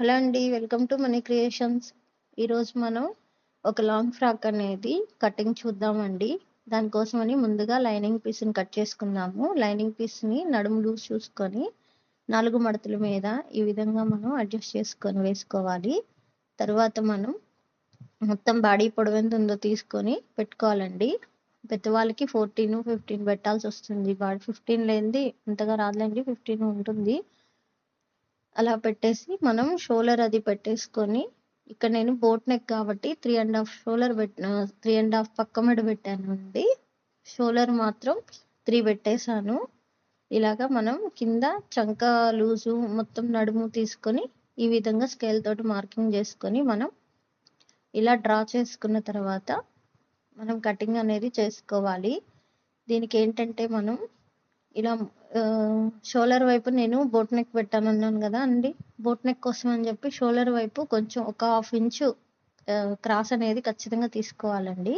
Hello అండి welcome to money creations. ఈరోజు మనం ఒక లాంగ్ ఫ్రాక్ అనేది కటింగ్ చూద్దామండి. దానికోసమని ముందుగా లైనింగ్ పీస్ని కట్ చేసుకుందాము. లైనింగ్ పీస్ని నడుము లూజ్ చూసుకొని నాలుగు మడతల మీద ఈ విధంగా మనం అడ్జస్ట్ చేసుకొని వేసుకోవాలి. తర్వాత మనం మొత్తం బాడీ పొడవు ఎంత ఉందో తీసుకొని పెట్టుకోవాలండి. పెద్దవాళ్ళకి ఫోర్టీన్ ఫిఫ్టీన్ పెట్టాల్సి వస్తుంది. బాడీ ఫిఫ్టీన్ లేనిది అంతగా రాదులేండి ఫిఫ్టీన్ ఉంటుంది. అలా పెట్టేసి మనం షోలర్ అది పెట్టేసుకొని ఇక్కడ నేను బోట్ నెక్ కాబట్టి త్రీ అండ్ హాఫ్ షోలర్ పెట్టిన త్రీ అండ్ హాఫ్ పక్క మెడ పెట్టాను అండి షోలర్ మాత్రం త్రీ పెట్టేశాను. ఇలాగా మనం కింద చంక లూజు మొత్తం నడుము తీసుకొని ఈ విధంగా స్కేల్ తోటి మార్కింగ్ చేసుకొని మనం ఇలా డ్రా చేసుకున్న తర్వాత మనం కటింగ్ అనేది చేసుకోవాలి. దీనికి ఏంటంటే మనం ఇలా షోల్డర్ వైపు నేను బోట్ నెక్ పెట్టాను అన్నాను కదా అండి. బోట్ నెక్ కోసం అని చెప్పి షోల్డర్ వైపు కొంచెం ఒక హాఫ్ ఇంచు క్రాస్ అనేది ఖచ్చితంగా తీసుకోవాలండి.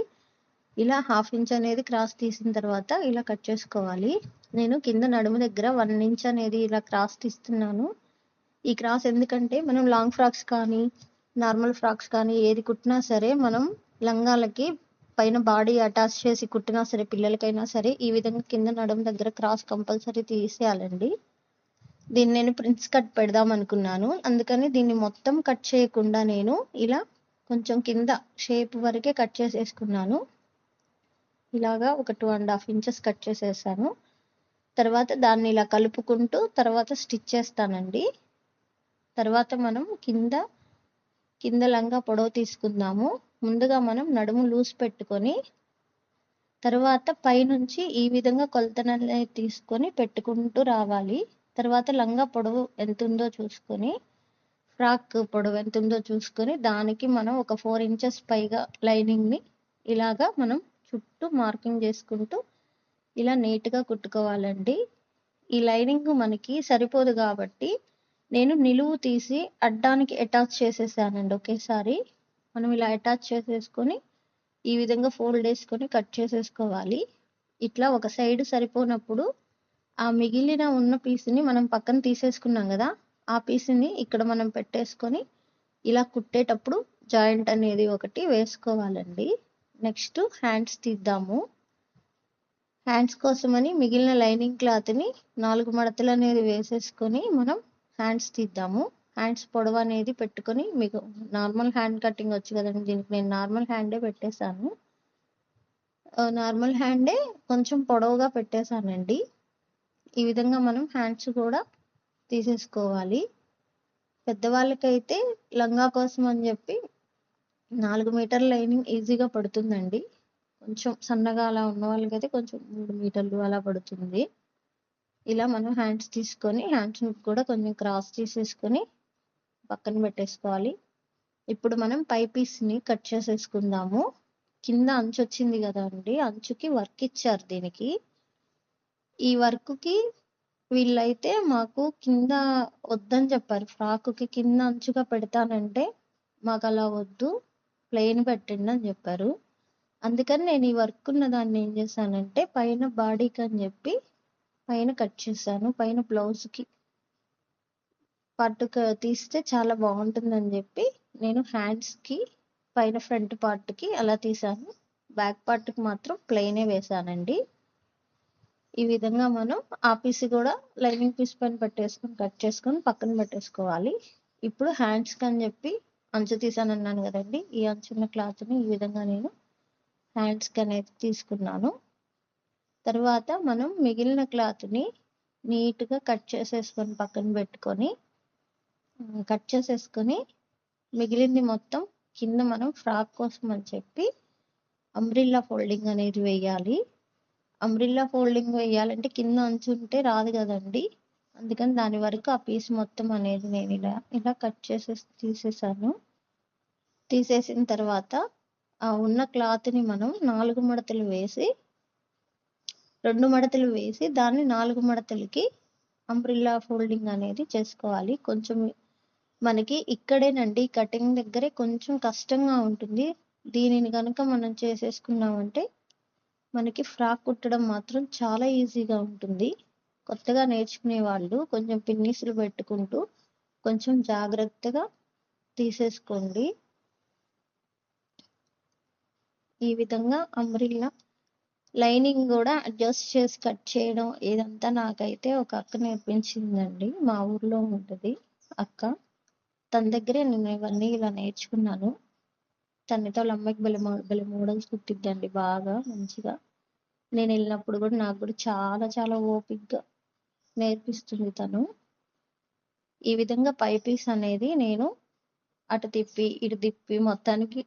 ఇలా హాఫ్ ఇంచ్ అనేది క్రాస్ తీసిన తర్వాత ఇలా కట్ చేసుకోవాలి. నేను కింద నడుము దగ్గర వన్ ఇంచ్ అనేది ఇలా క్రాస్ తీస్తున్నాను. ఈ క్రాస్ ఎందుకంటే మనం లాంగ్ ఫ్రాక్స్ కానీ నార్మల్ ఫ్రాక్స్ కానీ ఏది కుట్టినా సరే మనం లంగాలకి పైన బాడీ అటాచ్ చేసి కుట్టినా సరే పిల్లలకైనా సరే ఈ విధంగా కింద నడుము దగ్గర క్రాస్ కంపల్సరీ తీసేయాలండి. దీన్ని నేను ప్రిన్స్ కట్ పెడదాం అనుకున్నాను. అందుకని దీన్ని మొత్తం కట్ చేయకుండా నేను ఇలా కొంచెం కింద షేప్ వరకే కట్ చేసేసుకున్నాను. ఇలాగా ఒక two and half inches cut చేసేసాను. తర్వాత దాన్ని ఇలా కలుపుకుంటూ తర్వాత స్టిచ్ చేస్తానండి. తర్వాత మనం కింద కింద లంగా పొడవు తీసుకుందాము. ముందుగా మనం నడుము లూజ్ పెట్టుకొని తర్వాత పైనుంచి ఈ విధంగా కొలతనల్ని తీసుకొని పెట్టుకుంటూ రావాలి. తర్వాత లంగా పొడవు ఎంత ఉందో చూసుకొని ఫ్రాక్ పొడవు ఎంత ఉందో చూసుకొని దానికి మనం ఒక ఫోర్ ఇంచెస్ పైగా లైనింగ్ని ఇలాగా మనం చుట్టూ మార్కింగ్ చేసుకుంటూ ఇలా నీట్గా కుట్టుకోవాలండి. ఈ లైనింగ్ మనకి సరిపోదు కాబట్టి నేను నిలువు తీసి అడ్డానికి అటాచ్ చేసేసానండి ఒకేసారి. మనం ఇలా అటాచ్ చేసేసుకొని ఈ విధంగా ఫోల్డ్ వేసుకొని కట్ చేసేసుకోవాలి. ఇట్లా ఒక సైడ్ సరిపోనప్పుడు ఆ మిగిలిన ఉన్న పీస్ని మనం పక్కన తీసేసుకున్నాం కదా ఆ పీస్ని ఇక్కడ మనం పెట్టేసుకొని ఇలా కుట్టేటప్పుడు జాయింట్ అనేది ఒకటి వేసుకోవాలండి. Next hands తీద్దాము. హ్యాండ్స్ కోసమని మిగిలిన లైనింగ్ క్లాత్ని నాలుగు మడతలు అనేది వేసేసుకొని మనం హ్యాండ్స్ తీద్దాము. హ్యాండ్స్ పొడవు అనేది పెట్టుకొని మీకు నార్మల్ హ్యాండ్ కటింగ్ వచ్చు కదండి దీనికి నేను నార్మల్ హ్యాండే పెట్టేశాను. నార్మల్ హ్యాండే కొంచెం పొడవుగా పెట్టేశానండి. ఈ విధంగా మనం హ్యాండ్స్ కూడా తీసేసుకోవాలి. పెద్దవాళ్ళకైతే లంగా కోసం అని చెప్పి నాలుగు మీటర్ లైనింగ్ ఈజీగా పడుతుందండి. కొంచెం సన్నగా అలా ఉన్న వాళ్ళకైతే కొంచెం మూడు మీటర్లు అలా పడుతుంది. ఇలా మనం హ్యాండ్స్ తీసుకొని హ్యాండ్స్ కూడా కొంచెం క్రాస్ తీసేసుకొని పక్కన పెట్టేసుకోవాలి. ఇప్పుడు మనం పై పీస్ని కట్ చేసేసుకుందాము. కింద అంచు వచ్చింది కదా అండి అంచుకి వర్క్ ఇచ్చారు దీనికి. ఈ వర్క్కి వీళ్ళైతే మాకు కింద వద్దని చెప్పారు. ఫ్రాక్కి కింద అంచుగా పెడతానంటే మాకు అలా వద్దు ప్లెయిన్ పెట్టండి అని చెప్పారు. అందుకని నేను ఈ వర్క్ ఉన్న దాన్ని ఏం చేశానంటే పైన బాడీకి అని చెప్పి పైన కట్ చేశాను. పైన బ్లౌజ్కి పార్ట్ తీస్తే చాలా బాగుంటుందని చెప్పి నేను హ్యాండ్స్కి పైన ఫ్రంట్ పార్ట్కి అలా తీసాను. బ్యాక్ పార్ట్కి మాత్రం ప్లెయినే వేసానండి. ఈ విధంగా మనం ఆ పీస్ కూడా లైనింగ్ పీస్ పైన పెట్టేసుకొని కట్ చేసుకొని పక్కన పెట్టేసుకోవాలి. ఇప్పుడు హ్యాండ్స్కి అని చెప్పి అంచు తీసాను అన్నాను కదండి. ఈ అంచున్న క్లాత్ని ఈ విధంగా నేను హ్యాండ్స్కి అనేది తీసుకున్నాను. తర్వాత మనం మిగిలిన క్లాత్ని నీట్గా కట్ చేసేసుకొని పక్కన పెట్టుకొని కట్ చేసేసుకొని మిగిలింది మొత్తం కింద మనం ఫ్రాక్ కోసం అని చెప్పి అంబ్రిల్లా ఫోల్డింగ్ అనేది వేయాలి. అంబ్రిల్లా ఫోల్డింగ్ వేయాలంటే కింద అంచు ఉంటే రాదు కదండి. అందుకని దాని వరకు ఆ పీస్ మొత్తం అనేది నేను ఇలా ఇలా కట్ చేసే తీసేసాను. తీసేసిన తర్వాత ఆ ఉన్న క్లాత్ని మనం నాలుగు మడతలు వేసి రెండు మడతలు వేసి దాన్ని నాలుగు మడతలకి అంబ్రిల్లా ఫోల్డింగ్ అనేది చేసుకోవాలి. కొంచెం మనకి ఇక్కడేనండి కటింగ్ దగ్గరే కొంచెం కష్టంగా ఉంటుంది. దీనిని కనుక మనం చేసేసుకున్నామంటే మనకి ఫ్రాక్ కుట్టడం మాత్రం చాలా ఈజీగా ఉంటుంది. కొత్తగా నేర్చుకునే వాళ్ళు కొంచెం పిన్నీసులు పెట్టుకుంటూ కొంచెం జాగ్రత్తగా తీసేసుకోండి. ఈ విధంగా అంబ్రిల్లా లైనింగ్ కూడా అడ్జస్ట్ చేసి కట్ చేయడం ఇదంతా నాకైతే ఒక అక్క నేర్పించిందండి. మా ఊర్లో ఉంటుంది అక్క. తన దగ్గరే నేను ఇవన్నీ ఇలా నేర్చుకున్నాను. తనతో వాళ్ళ అమ్మాయికి భలే భలే మోడల్స్ కుట్టిద్దండి బాగా మంచిగా. నేను వెళ్ళినప్పుడు కూడా నాకు కూడా చాలా చాలా ఓపిక్గా నేర్పిస్తుంది తను. ఈ విధంగా పై పీస్ అనేది నేను అటు తిప్పి ఇటు తిప్పి మొత్తానికి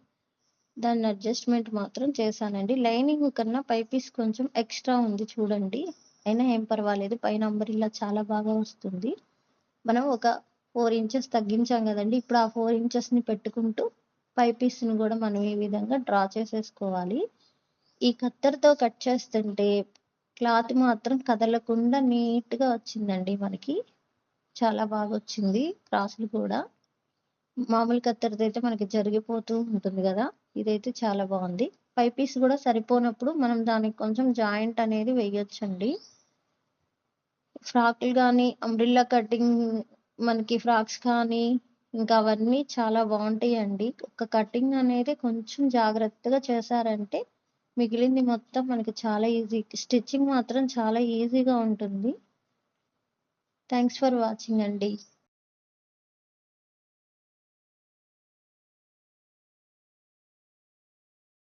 దాన్ని అడ్జస్ట్మెంట్ మాత్రం చేశానండి. లైనింగ్ కన్నా పై పీస్ కొంచెం ఎక్స్ట్రా ఉంది చూడండి. అయినా ఏం పర్వాలేదు. పైన అంబరిల్లా చాలా బాగా వస్తుంది. మనం ఒక ఫోర్ ఇంచెస్ తగ్గించాం కదండి. ఇప్పుడు ఆ ఫోర్ ఇంచెస్ని పెట్టుకుంటూ పై పీస్ని కూడా మనం ఈ విధంగా డ్రా చేసేసుకోవాలి. ఈ కత్తెరతో కట్ చేస్తుంటే క్లాత్ మాత్రం కదలకుండా నీట్గా వచ్చిందండి మనకి. చాలా బాగా వచ్చింది క్రాసులు కూడా. మామూలు కత్తెరతో అయితే మనకి జరిగిపోతూ ఉంటుంది కదా. ఇదైతే చాలా బాగుంది. పై పీస్ కూడా సరిపోనప్పుడు మనం దానికి కొంచెం జాయింట్ అనేది వేయొచ్చండి. ఫ్రాక్లు కానీ అంబ్రిల్లా కటింగ్ మనకి ఫ్రాక్స్ కానీ ఇంకా అవన్నీ చాలా బాగుంటాయండి. ఒక కటింగ్ అనేది కొంచెం జాగ్రత్తగా చేశారంటే మిగిలింది మొత్తం మనకి చాలా ఈజీ. స్టిచ్చింగ్ మాత్రం చాలా ఈజీగా ఉంటుంది. థ్యాంక్స్ ఫర్ వాచింగ్ అండి.